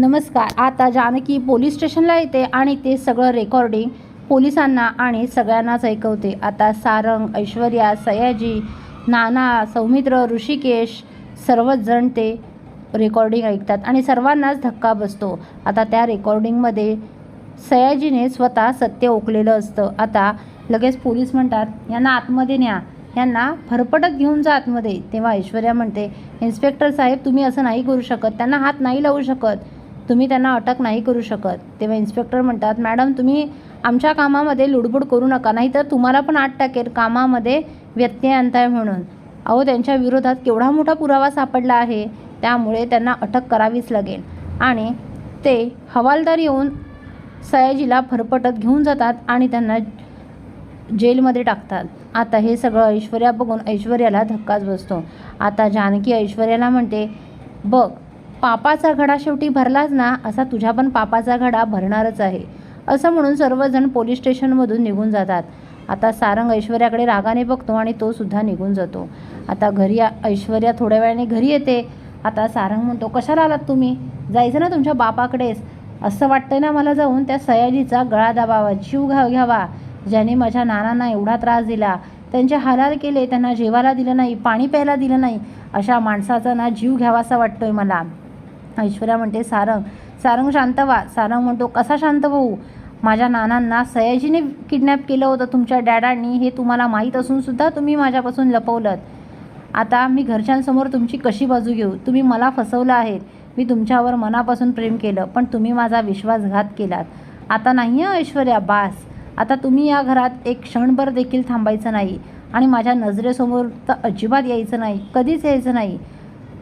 नमस्कार. आता जानकी पोलीस स्टेशनला येते आणि ते सगळं रेकॉर्डिंग पोलिसांना आणि सगळ्यांनाच ऐकवते. आता सारंग ऐश्वर्या सयाजी नाना सौमित्र ऋषिकेश सर्वच जण ते रेकॉर्डिंग ऐकतात आणि सर्वांनाच धक्का बसतो. आता त्या रेकॉर्डिंगमध्ये सयाजीने स्वतः सत्य ओकलेलं असतं. आता लगेच पोलीस म्हणतात यांना आतमध्ये न्या. यांना फरफटत घेऊन जा आतमध्ये. तेव्हा ऐश्वर्या म्हणते इन्स्पेक्टर साहेब तुम्ही असं नाही करू शकत. त्यांना हात नाही लावू शकत. तुम्ही त्यांना अटक नाही करू शकत. तेव्हा इन्स्पेक्टर म्हणतात मॅडम तुम्ही आमच्या कामामध्ये लुडबुड करू नका नाहीतर तुम्हाला पण आठ टाकेल कामामध्ये व्यत्यय आणताय म्हणून. अहो त्यांच्या विरोधात केवढा मोठा पुरावा सापडला आहे त्यामुळे त्यांना अटक करावीच लागेल. आणि ते हवालदार येऊन सयाजीला फरफटत घेऊन जातात आणि त्यांना जेलमध्ये टाकतात. आता हे सगळं ऐश्वर्या बघून ऐश्वर्याला धक्काच बसतो. आता जानकी ऐश्वर्याला म्हणते बघ पापाचा घडा शेवटी भरलाच ना असा तुझ्या पण पापाचा घडा भरणारच आहे. असं म्हणून सर्वजण पोलीस स्टेशनमधून निघून जातात. आता सारंग ऐश्वर्याकडे रागाने बघतो आणि तो सुद्धा निघून जातो. आता घरी ऐश्वर्या थोड्या वेळाने घरी येते. आता सारंग म्हणतो कशाला आलात तुम्ही? जायचं ना तुमच्या बापाकडेच. असं वाटतंय ना मला जाऊन त्या सयाजीचा गळा दाबावा जीव घा घ्यावा. ज्याने माझ्या नानांना एवढा त्रास दिला. त्यांचे हालाल केले त्यांना जेवायला दिलं नाही पाणी प्यायला दिलं नाही. अशा माणसाचा ना जीव घ्यावासा वाटतोय मला. ऐश्वर्या म्हणते सारंग सारंग शांत व्हा. सारंग म्हणतो कसा शांत होऊ? माझ्या नानांना सयाजीने किडनॅप केलं होतं तुमच्या डॅडांनी हे तुम्हाला माहीत असून सुद्धा तुम्ही माझ्यापासून लपवलं आता मी घरच्यांसमोर तुमची कशी बाजू घेऊ? तुम्ही मला फसवलं आहे मी तुमच्यावर मनापासून प्रेम केलं पण तुम्ही माझा विश्वासघात केलात. आता नाही हं ऐश्वर्या बास. आता तुम्ही या घरात एक क्षणभर देखील थांबायचं नाही आणि माझ्या नजरेसमोर तर अजिबात यायचं नाही कधीच यायचं नाही.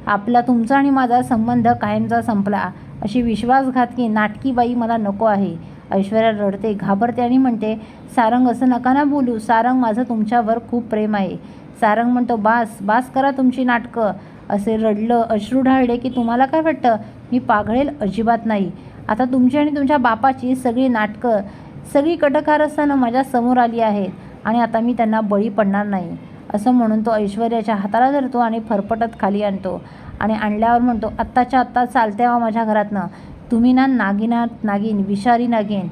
आपला तुमचा आणि माझा संबंध कायमचा संपला. अशी विश्वासघातकी नाटकी बाई मला नको आहे. ऐश्वर्या रडते घाबरते आणि म्हणते सारंग असं नका ना बोलू. सारंग माझं तुमच्यावर खूप प्रेम आहे. सारंग म्हणतो बास बास करा तुमची नाटकं. असे रडलं अश्रू ढाळले की तुम्हाला काय वाटतं? मी पाघळेल अजिबात नाही. आता तुमची आणि तुमच्या बापाची सगळी नाटकं सगळी कटकारस्थानं माझ्यासमोर आली आहेत आणि आता मी त्यांना बळी पडणार नाही. असं म्हणून तो ऐश्वर्याच्या हाताला धरतो आणि फरफटत खाली आणतो. आणि आणल्यावर म्हणतो आत्ताच्या आत्ता चालते वा माझ्या घरातनं. तुम्ही ना नागिनात नागिन विषारी नागिन.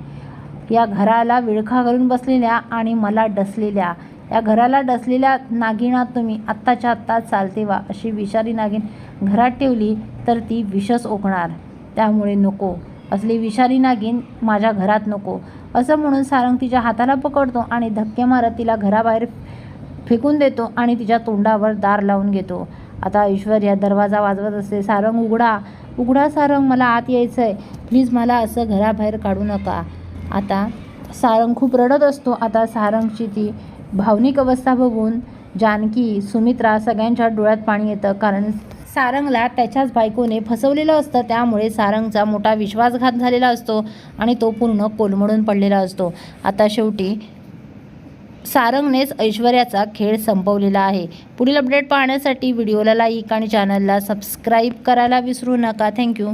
या घराला विळखा घालून बसलेल्या आणि मला डसलेल्या. या घराला डसलेल्या नागिणात तुम्ही आत्ताच्या आत्ता चालते वा अशी विषारी नागिन घरात ठेवली तर ती विषच ओकणार. त्यामुळे नको. असली विषारी नागिन माझ्या घरात नको. असं म्हणून सारंग तिच्या हाताला पकडतो आणि धक्के मारत तिला घराबाहेर फेकून देतो आणि तिच्या तोंडावर दार लावून घेतो. आता ऐश्वर्या दरवाजा वाजवत असते सारंग उघडा. उघडा सारंग. मला आत यायचं आहे प्लीज मला असं घराबाहेर काढू नका. आता सारंग खूप रडत असतो. आता सारंगची ती भावनिक अवस्था बघून जानकी सुमित्रा सगळ्यांच्या डोळ्यात पाणी येतं. कारण सारंगला त्याच्याच बायकोने फसवलेलं असतं. त्यामुळे सारंगचा मोठा विश्वासघात झालेला असतो आणि तो पूर्ण कोलमडून पडलेला असतो. आता शेवटी सारंगनेच ऐश्वर्याचा खेळ संपवलेला आहे. पुढील अपडेट पाहण्यासाठी व्हिडिओला लाईक आणि चॅनलला सबस्क्राईब करायला विसरू नका. थँक्यू